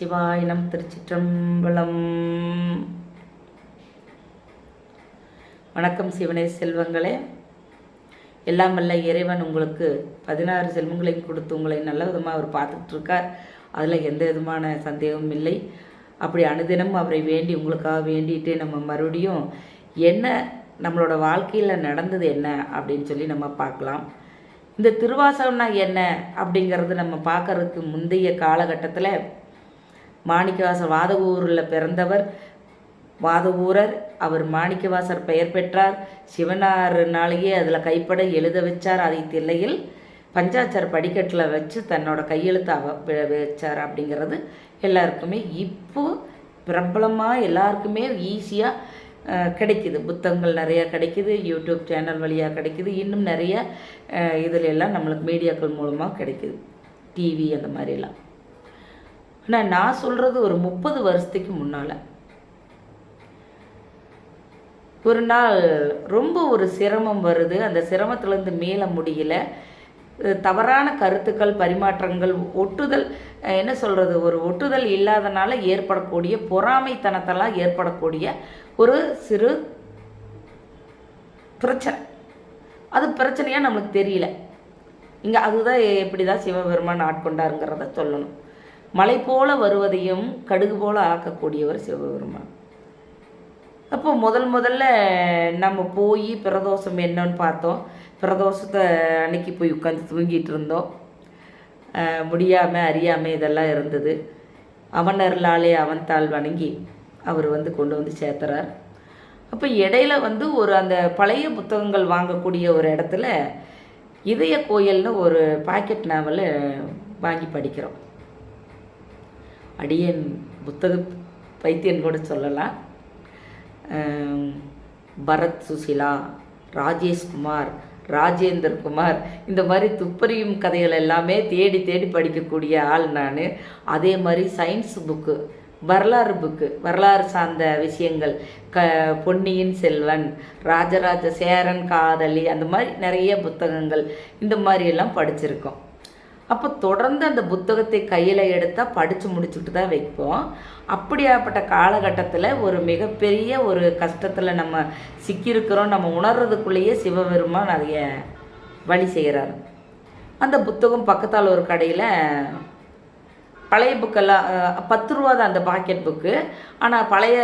சிவாயினம் திருச்சிற்றம்பலம். வணக்கம் சிவனே செல்வங்களே. எல்லாம் வல்ல இறைவன் உங்களுக்கு பதினாறு செல்வங்களையும் கொடுத்து உங்களை நல்ல விதமாக அவர் பார்த்துட்டு இருக்கார் அதில் எந்த விதமான சந்தேகமும் இல்லை. அப்படி அனுதினம் அவரை வேண்டி உங்களுக்காக வேண்டிட்டு நம்ம மறுபடியும் என்ன நம்மளோட வாழ்க்கையில் நடந்தது என்ன அப்படின்னு சொல்லி நம்ம பார்க்கலாம். இந்த திருவாசகம்னா என்ன அப்படிங்கிறது நம்ம பார்க்கறதுக்கு முந்தைய காலகட்டத்தில் மாணிக்கவாசர் வாதவூரில் பிறந்தவர். வாதவூரர் அவர் மாணிக்கவாசர் பெயர் பெற்றார். சிவனாறுனாலேயே அதில் கைப்பட எழுத வச்சார் அதை தில்லையில். பஞ்சாச்சார் படிக்கட்டில் வச்சு தன்னோட கையெழுத்து அவ வச்சார் அப்படிங்கிறது எல்லாருக்குமே இப்போ பிரபலமாக எல்லாருக்குமே ஈஸியாக கிடைக்குது. புத்தகங்கள் நிறையா கிடைக்குது யூடியூப் சேனல் வழியாக கிடைக்குது. இன்னும் நிறைய இதில் இதுல எல்லாம் நம்மளுக்கு மீடியாக்கள் மூலமாக கிடைக்குது. டிவி அந்த மாதிரிலாம் ஆனால் நான் சொல்கிறது ஒரு முப்பது வருஷத்துக்கு முன்னால். ஒரு நாள் ரொம்ப ஒரு சிரமம் வருது. அந்த சிரமத்துலேருந்து மேல முடியல. தவறான கருத்துக்கள் பரிமாற்றங்கள் ஒட்டுதல் என்ன சொல்கிறது ஒரு ஒட்டுதல் இல்லாதனால ஏற்படக்கூடிய பொறாமைத்தனத்தெல்லாம் ஏற்படக்கூடிய ஒரு சிறு பிரச்சனை. அது பிரச்சனையாக நம்மளுக்கு தெரியல. இங்கே அதுதான் எப்படி தான் சிவபெருமான் ஆட்கொண்டாருங்கிறத சொல்லணும். மலை போல வருவதையும் கடுகு போல ஆக்கக்கூடியவர் சிவபெருமான். அப்போ முதல் முதல்ல நம்ம போய் பிரதோஷம் என்னன்னு பார்த்தோம். பிரதோஷத்தை அன்னைக்கு போய் உட்காந்து தூங்கிட்டு இருந்தோம். முடியாமல் அறியாமல் இதெல்லாம் இருந்தது. அவன் அருளாலே அவன் தாள் வணங்கி அவர் வந்து கொண்டு வந்து சேர்த்துறார். அப்போ இடையில வந்து ஒரு அந்த பழைய புத்தகங்கள் வாங்கக்கூடிய ஒரு இடத்துல இதய கோயில்னு ஒரு பாக்கெட் நாவல் வாங்கி படிக்கிறோம். அடியன் புத்தக பைத்தியன் கூட சொல்லலாம். பரத் சுசிலா ராஜேஷ்குமார் ராஜேந்திரகுமார் இந்த மாதிரி துப்பறியும் கதைகள் எல்லாமே தேடி தேடி படிக்கக்கூடிய ஆள் நான். அதே மாதிரி சயின்ஸ் புக்கு வரலாறு புக்கு வரலாறு சார்ந்த விஷயங்கள் க பொன்னியின் செல்வன் ராஜராஜ சேரன் காதலி அந்த மாதிரி நிறைய புத்தகங்கள் இந்த மாதிரியெல்லாம் படிச்சிருக்கோம். அப்போ தொடர்ந்து அந்த புத்தகத்தை கையில் எடுத்தால் படித்து முடிச்சுட்டு தான் வைப்போம். அப்படியாப்பட்ட காலகட்டத்தில் ஒரு மிகப்பெரிய ஒரு கஷ்டத்தில் நம்ம சிக்கியிருக்கிறோம். நம்ம உணர்றதுக்குள்ளேயே சிவபெருமான் நிறைய வழி செய்கிறாரு அந்த புத்தகம் பக்கத்தால் ஒரு கடையில் பழைய புக்கெல்லாம் பத்து ரூபா தான் அந்த பாக்கெட் புக்கு ஆனால் பழைய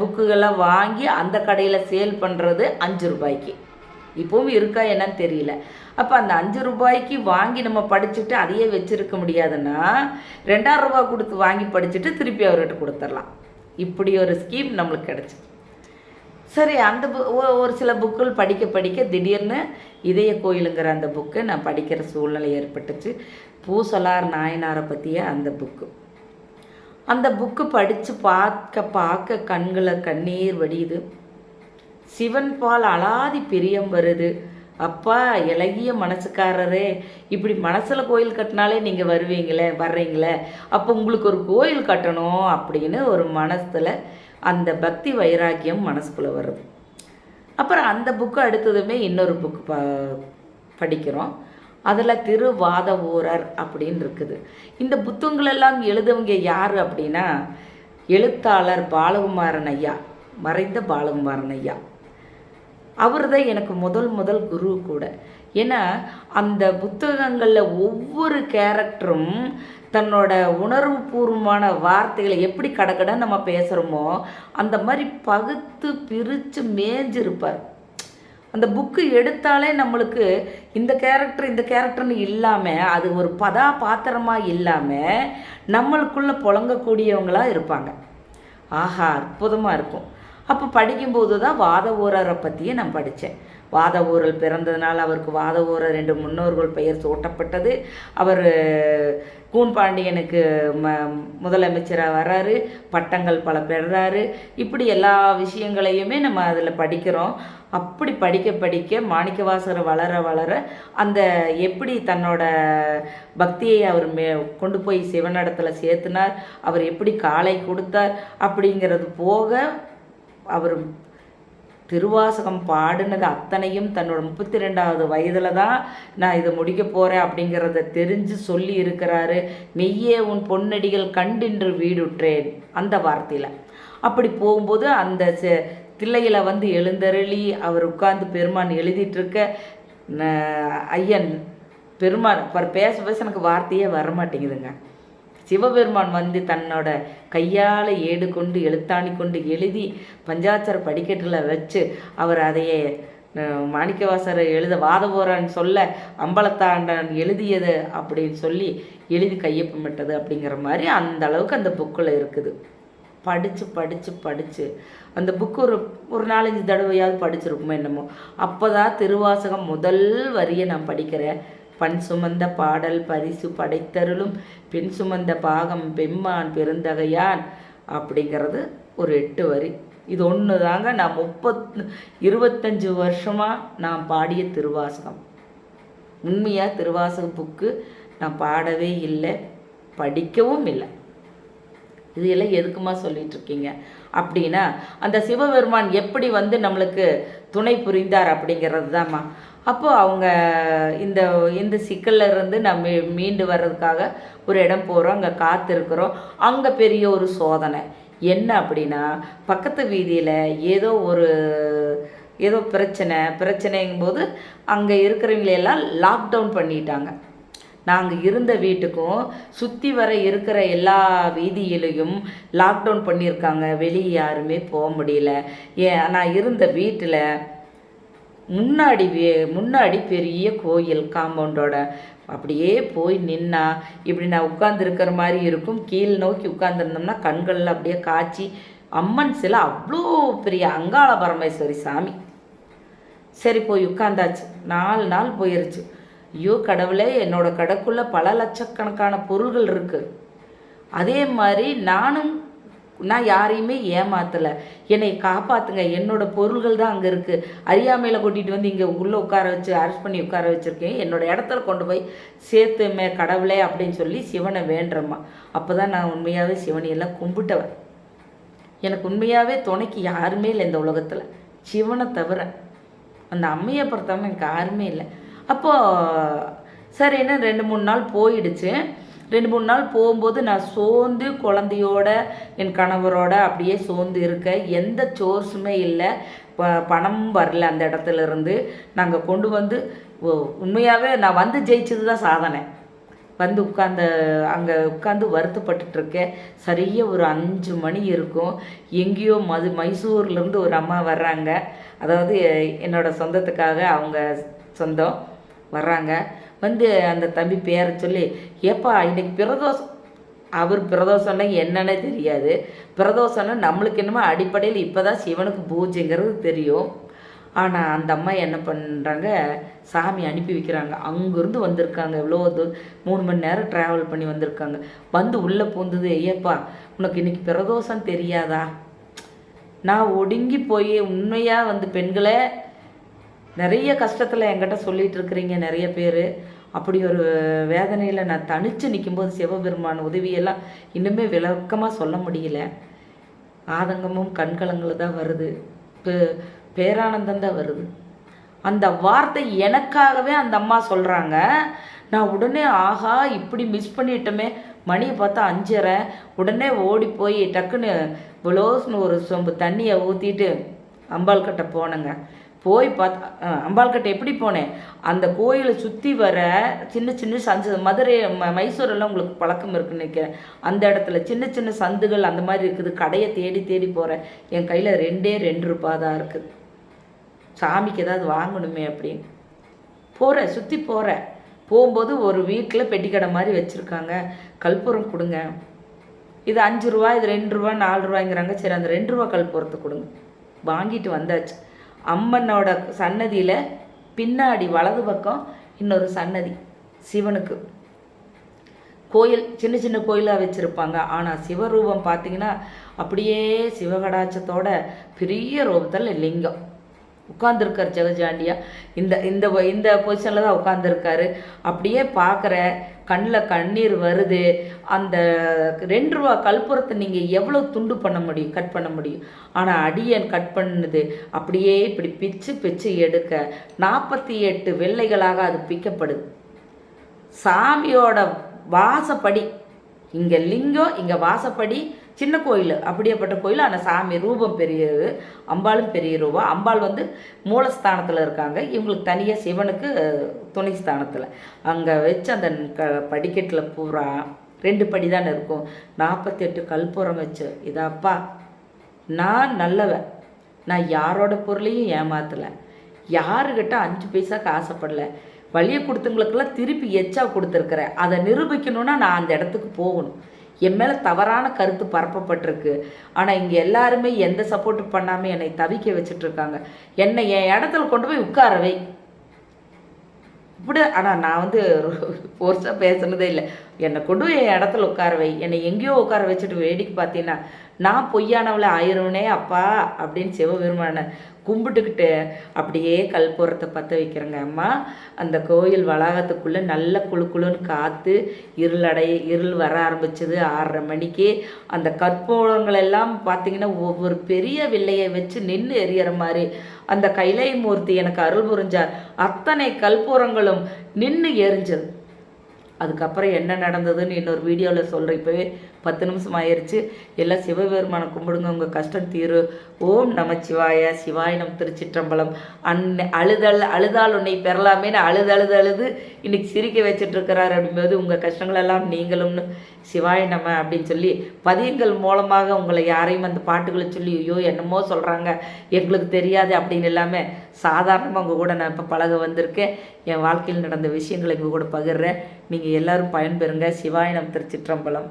புக்குகள்லாம் வாங்கி அந்த கடையில் சேல் பண்ணுறது அஞ்சு ரூபாய்க்கு. இப்போவும் இருக்கா என்னன்னு தெரியல. அப்போ அந்த அஞ்சு ரூபாய்க்கு வாங்கி நம்ம படிச்சுட்டு அதையே வச்சுருக்க முடியாதுன்னா ரெண்டாயிரம் ரூபாய் கொடுத்து வாங்கி படிச்சுட்டு திருப்பி அவர்கிட்ட கொடுத்துடலாம். இப்படி ஒரு ஸ்கீம் நம்மளுக்கு கிடச்சி. சரி அந்த ஒரு சில புக்குகள் படிக்க படிக்க திடீர்னு இதய கோயிலுங்கிற அந்த புக்கை நான் படிக்கிற சூழ்நிலை ஏற்பட்டுச்சு. பூசலார் நாயனாரை பற்றிய அந்த புக்கு அந்த புக்கு படித்து பார்க்க பார்க்க கண்களை கண்ணீர் வடியுது. சிவன் பால் அலாதி பிரியம் வருது. அப்பா இலகிய மனசுக்காரரே. இப்படி மனசில் கோயில் கட்டினாலே நீங்கள் வருவீங்களே வர்றீங்களே. அப்போ உங்களுக்கு ஒரு கோயில் கட்டணும் அப்படின்னு ஒரு மனசில் அந்த பக்தி வைராக்கியம் மனசுக்குள்ளே வருது. அப்புறம் அந்த புக்கு அடுத்ததுமே இன்னொரு புக்கு ப படிக்கிறோம். அதில் திருவாத ஊரர் அப்படின்னு இருக்குது. இந்த புத்தகங்களெல்லாம் எழுதவங்க யார் அப்படின்னா எழுத்தாளர் பாலகுமாரன் ஐயா மறைந்த பாலகுமாரன் ஐயா. அவர் தான் எனக்கு முதல் முதல் குரு கூட. ஏன்னா அந்த புத்தகங்களில் ஒவ்வொரு கேரக்டரும் தன்னோட உணர்வுபூர்வமான வார்த்தைகளை எப்படி கடக்கடை நம்ம பேசுகிறோமோ அந்த மாதிரி பகுத்து பிரித்து மேஞ்சிருப்பார். அந்த புக்கு எடுத்தாலே நம்மளுக்கு இந்த கேரக்டர் இந்த கேரக்டர்னு இல்லாமல் அது ஒரு பதா பாத்திரமாக இல்லாமல் நம்மளுக்குள்ளே புழங்கக்கூடியவங்களாக இருப்பாங்க. ஆஹா அற்புதமாக இருக்கும். அப்போ படிக்கும்போது தான் வாத ஊரரை பற்றியே நான் படித்தேன் வாத ஊரல் பிறந்ததுனால் அவருக்கு வாத ஊரர் ரெண்டு முன்னோர்கள் பெயர் சூட்டப்பட்டது. அவர் கூன் பாண்டியனுக்கு ம முதலமைச்சராக வர்றாரு பட்டங்கள் பல பெறாரு. இப்படி எல்லா விஷயங்களையுமே நம்ம அதில் படிக்கிறோம். அப்படி படிக்க படிக்க மாணிக்கவாசகர் வளர வளர அந்த எப்படி தன்னோட பக்தியை அவர் மே கொண்டு போய் சிவனிடத்தில் சேர்த்துனார் அவர் எப்படி காலை கொடுத்தார் அப்படிங்கிறது போக அவர் திருவாசகம் பாடினது அத்தனையும் தன்னோட முப்பத்தி ரெண்டாவது வயதில் தான் நான் இதை முடிக்க போகிறேன் அப்படிங்கிறத தெரிஞ்சு சொல்லி இருக்கிறாரு. மெய்யே உன் பொன்னடிகள் கண்டின்று வீடுற்றேன். அந்த வார்த்தையில். அப்படி போகும்போது அந்த செ- வந்து எழுந்தருளி அவர் உட்கார்ந்து பெருமான் எழுதிட்டுருக்க ஐயன் பெருமான் பேச பேச எனக்கு வார்த்தையே வர மாட்டேங்குதுங்க சிவபெருமான் வந்து தன்னோட கையால் ஏடு கொண்டு எழுத்தாணி கொண்டு எழுதி பஞ்சாட்சர படிக்கட்டில் வச்சு அவர் அதையே மாணிக்கவாசர் மாணிக்கவாசரை எழுத வாதபோரான் சொல்ல அம்பலத்தாண்டன் எழுதியது அப்படின்னு சொல்லி எழுதி கையொப்பமிட்டது அப்படிங்கிற மாதிரி அந்த அளவுக்கு அந்த புக்கில் இருக்குது. படித்து படித்து படித்து அந்த புக்கு ஒரு ஒரு நாலஞ்சு தடவையாவது படிச்சிருக்குமோ என்னமோ. அப்போ தான் திருவாசகம் முதல் வரியை நான் படிக்கிறேன். பண் சுமந்த பாடல் பரிசு படைத்தருளும் பெண் சுமந்த பாகம் பெம்மான் பெருந்தகையான் அப்படிங்கிறது ஒரு எட்டு வரி. இது ஒன்று தாங்க நான் முப்பத் இருபத்தஞ்சு வருஷமாக நான் பாடிய திருவாசகம். உண்மையாக திருவாசக புக்கு நான் பாடவே இல்லை படிக்கவும் இல்லை. இது எல்லாம் எதுக்குமா சொல்லிட்டு இருக்கீங்க? அப்படின்னா அந்த சிவபெருமான் எப்படி வந்து நம்மளுக்கு துணை புரிந்தார் அப்படிங்கிறது தாம்மா அப்போது அவங்க இந்த இந்த சிக்கலில் இருந்து நம்ம மீண்டு வர்றதுக்காக ஒரு இடம் போகிறோம் அங்கே காத்திருக்கிறோம். அங்கே பெரிய ஒரு சோதனை. என்ன அப்படின்னா பக்கத்து வீதியில் ஏதோ ஒரு ஏதோ பிரச்சனை பிரச்சனைங்கும்போது அங்கே இருக்கிறவங்களையெல்லாம் லாக்டவுன் பண்ணிட்டாங்க. நாங்கள் இருந்த வீட்டுக்கும் சுற்றி வர இருக்கிற எல்லா வீதியிலையும் லாக்டவுன் பண்ணியிருக்காங்க. வெளியே யாருமே போக முடியல. ஏன் நான் இருந்த வீட்டில் முன்னாடி வே- முன்னாடி பெரிய கோயில் காம்பவுண்டோட அப்படியே போய் நின்னா இப்படி நான் உட்காந்துருக்கிற மாதிரி இருக்கும். கீழ் நோக்கி உட்காந்துருந்தோம்னா கண்களில் அப்படியே காய்ச்சி அம்மன் சிலை அவ்வளோ பெரிய அங்காள பரமேஸ்வரி சாமி. சரி போய் உட்காந்தாச்சு நாலு நாள் போயிருச்சு. ஐயோ கடவுளே என்னோட கடைக்குள்ளே பல லட்சக்கணக்கான பொருள்கள் இருக்குது அதே மாதிரி நானும் நான் யாரையுமே ஏமாத்தலை. என்னை காப்பாற்றுங்க என்னோட பொருள்கள் தான் அங்கே இருக்குது அறியாமையில் கூட்டிகிட்டு வந்து இங்கே உள்ளே உட்கார வச்சு அரெஸ்ட் பண்ணி உட்கார வச்சுருக்கேன். என்னோட இடத்துல கொண்டு போய் சேர்த்துமே கடவுளே அப்படின்னு சொல்லி சிவனை வேண்டுறம்மா. அப்போ தான் நான் உண்மையாகவே சிவனையெல்லாம் கும்பிட்டவன். எனக்கு உண்மையாகவே துணைக்கு யாருமே இல்லை இந்த உலகத்தில். சிவனை தவிர. அந்த அம்மையை பொறுத்தவரை எனக்கு யாருமே இல்லை. அப்போது சரின்னு ரெண்டு மூணு நாள் போயிடுச்சு. ரெண்டு மூணு நாள் போகும்போது நான் சோர்ந்து குழந்தையோட என் கணவரோட அப்படியே சோர்ந்து இருக்க. எந்த சோர்ஸுமே இல்லை. ப பணம் வரல அந்த இடத்துல இருந்து நாங்கள் கொண்டு வந்து உண்மையாகவே நான் வந்து ஜெயிச்சது தான் சாதனை. வந்து உட்காந்து அங்கே உட்காந்து வருத்தப்பட்டுட்டு இருக்கேன் சரியாக ஒரு அஞ்சு மணி இருக்கும். எங்கேயோ மது மைசூர்லேருந்து ஒரு அம்மா வர்றாங்க. அதாவது என்னோடய சொந்தத்துக்காக அவங்க சொந்தம் வர்றாங்க. வந்து அந்த தம்பி பேரை சொல்லி ஏப்பா இன்னைக்கு பிரதோஷம் அவர் பிரதோஷம்னா என்னன்னே தெரியாது. பிரதோஷம்னா நம்மளுக்கு என்னமோ அடிப்படையில் இப்போ தான் சிவனுக்கு பூஜைங்கிறது தெரியும். ஆனால் அந்த அம்மா என்ன பண்ணுறாங்க சாமி அனுப்பி வைக்கிறாங்க. அங்கேருந்து வந்திருக்காங்க. எவ்வளோ தூ மூணு மணி நேரம் ட்ராவல் பண்ணி வந்திருக்காங்க. வந்து உள்ளே பூந்தது ஐயப்பா உனக்கு இன்னைக்கு பிரதோஷம் தெரியாதா? நான் ஒடுங்கி போய் உண்மையாக வந்து பெண்களை நிறைய கஷ்டத்தில் என்கிட்ட சொல்லிகிட்டு இருக்கிறீங்க நிறைய பேர். அப்படி ஒரு வேதனையில் நான் தனித்து நிற்கும்போது சிவபெருமான் உதவியெல்லாம் இன்னுமே விளக்கமாக சொல்ல முடியல. ஆதங்கமும் கண்கலங்களும் தான் வருது. பே- பேரானந்தம் தான் வருது. அந்த வார்த்தை எனக்காகவே அந்த அம்மா சொல்கிறாங்க நான் உடனே ஆஹா இப்படி மிஸ் பண்ணிட்டோமே. மணியை பார்த்தா அஞ்சரை உடனே ஓடி போய் டக்குன்னு ப்ளவுஸ்னு ஒரு சொம்பு தண்ணியை ஊற்றிட்டு அம்பாள் கிட்ட போனேங்க. போய் பார்த்து அம்பாள்கிட்ட எப்படி போனேன்? அந்த கோயிலை சுற்றி வர சின்ன சின்ன சந்து மதுரை ம மைசூரெல்லாம் உங்களுக்கு பழக்கம் இருக்குன்னு நினைக்கிறேன். அந்த இடத்துல சின்ன சின்ன சந்துகள் அந்த மாதிரி இருக்குது. கடையை தேடி தேடி போகிறேன் என் கையில் ரெண்டே ரெண்டு ரூபா தான் இருக்குது சாமிக்கு ஏதாவது வாங்கணுமே அப்படின்னு. போகிறேன் சுற்றி போகிறேன் போகும்போது ஒரு வீட்டில் பெட்டிக்கடை மாதிரி வச்சுருக்காங்க. கற்பூரம் கொடுங்க. இது அஞ்சு ரூபா இது ரெண்டு ரூபா நாலு ரூபாய்ங்கிறாங்க. சரி அந்த ரெண்டு ரூபா கல்பூரத்தை கொடுங்க. வாங்கிட்டு வந்தாச்சு. அம்மனோட சன்னதியில் பின்னாடி வலது பக்கம் இன்னொரு சன்னதி சிவனுக்கு. கோயில் சின்ன சின்ன கோயிலாக வச்சுருப்பாங்க. ஆனால் சிவரூபம் பார்த்தீங்கன்னா அப்படியே சிவகடாச்சத்தோட பெரிய ரூபத்தில் லிங்கம். உட்காந்துருக்கார் ஜெகஜாண்டியா. இந்த இந்த இந்த பொசிஷனில் தான் உட்காந்துருக்காரு அப்படியே பார்க்குற கண்ணில் கண்ணீர் வருது. அந்த ரெண்டு ரூபா கற்பூரத்தை நீங்கள் எவ்வளோ துண்டு பண்ண முடியும் கட் பண்ண முடியும்? ஆனால் அடியன் கட் பண்ணுது. அப்படியே இப்படி பிச்சு பிச்சு எடுக்க நாற்பத்தி எட்டு வெள்ளைகளாக அது பிக்கப்படுது சாமியோட வாசப்படி இங்கே லிங்கம் இங்கே வாசப்படி சின்ன கோயில் அப்படியேப்பட்ட கோயில் ஆனால் சாமி ரூபம் பெரியது அம்பாளும் பெரிய ரூபம் அம்பாள் வந்து மூலஸ்தானத்தில் இருக்காங்க. இவங்களுக்கு தனியாக சிவனுக்கு துணை ஸ்தானத்தில். அங்கே வச்சு அந்த க படிக்கட்டில் பூரா ரெண்டு படி தானே இருக்கும் நாற்பத்தெட்டு கற்பூரம் வச்சு இதாப்பா நான் நல்லவன். நான் யாரோட பொருளையும் ஏமாத்தலை. யாருக்கிட்ட அஞ்சு பைசாக்கு ஆசைப்படல வழியை கொடுத்தவங்களுக்கெல்லாம் திருப்பி எச்சா கொடுத்துருக்குறேன். அதை நிரூபிக்கணும்னா நான் அந்த இடத்துக்கு போகணும். என் மேலே தவறான கருத்து பரப்பப்பட்டிருக்கு. ஆனால் இங்கே எல்லாருமே எந்த சப்போர்ட்டும் பண்ணாமல் என்னை தவிக்க வச்சுட்ருக்காங்க. என்னை என் இடத்துல கொண்டு போய் உட்காரவை இப்படி ஆனால் நான் வந்து ஃபோர்ஸாக பேசுனதே இல்லை. என்னை கொண்டு போய் என் இடத்துல உட்கார வை. என்னை எங்கேயோ உட்கார வச்சுட்டு வேடிக்கை பார்த்தீங்கன்னா நான் பொய்யானவளை ஆயிருவனே அப்பா அப்படின்னு சிவபெருமான கும்பிட்டுக்கிட்டு அப்படியே கல்பூரத்தை பற்ற வைக்கிறேங்க அம்மா. அந்த கோயில் வளாகத்துக்குள்ளே நல்ல குழு குழுன்னு காற்று இருளடை இருள் வர ஆரம்பிச்சது ஆறரை மணிக்கு. அந்த கற்பூரங்கள் எல்லாம் பார்த்தீங்கன்னா ஒவ்வொரு பெரிய வில்லையை வச்சு நின்று எரியற மாதிரி. அந்த கைலை மூர்த்தி எனக்கு அருள் புரிஞ்சார். அத்தனை கற்பூரங்களும் நின்று எரிஞ்சது. அதுக்கப்புறம் என்ன நடந்ததுன்னு இன்னொரு வீடியோவில் சொல்கிறேன் இப்போவே பத்து நிமிஷம் ஆயிடுச்சு எல்லாம் சிவபெருமானை கும்பிடுங்க உங்கள் கஷ்டம் தீரு. ஓம் நமச்சிவாய சிவாய நம் திருச்சிற்றம்பலம். அன் அழுதல் அழுதால் உன்னை பெறலாமேன்னு அழுது அழுது அழுது இன்னைக்கு சிரிக்க வச்சுட்டு இருக்கிறார் அப்படிங்கும்போது உங்கள் கஷ்டங்களெல்லாம் நீங்களும்னு சிவாய நம்ம அப்படின்னு சொல்லி பதியங்கள் மூலமாக உங்களை யாரையும் அந்த பாட்டுகளை சொல்லி ஐயோ என்னமோ சொல்கிறாங்க எங்களுக்கு தெரியாது அப்படின்னு இல்லாமல் சாதாரணமாக உங்கள் கூட நான் இப்போ பழக வந்திருக்கேன். என் வாழ்க்கையில் நடந்த விஷயங்களை எங்கள் கூட பகிர்றேன். நீங்கள் எல்லோரும் பயன்பெறுங்க. சிவாய நம் திருச்சிற்றம்பலம்.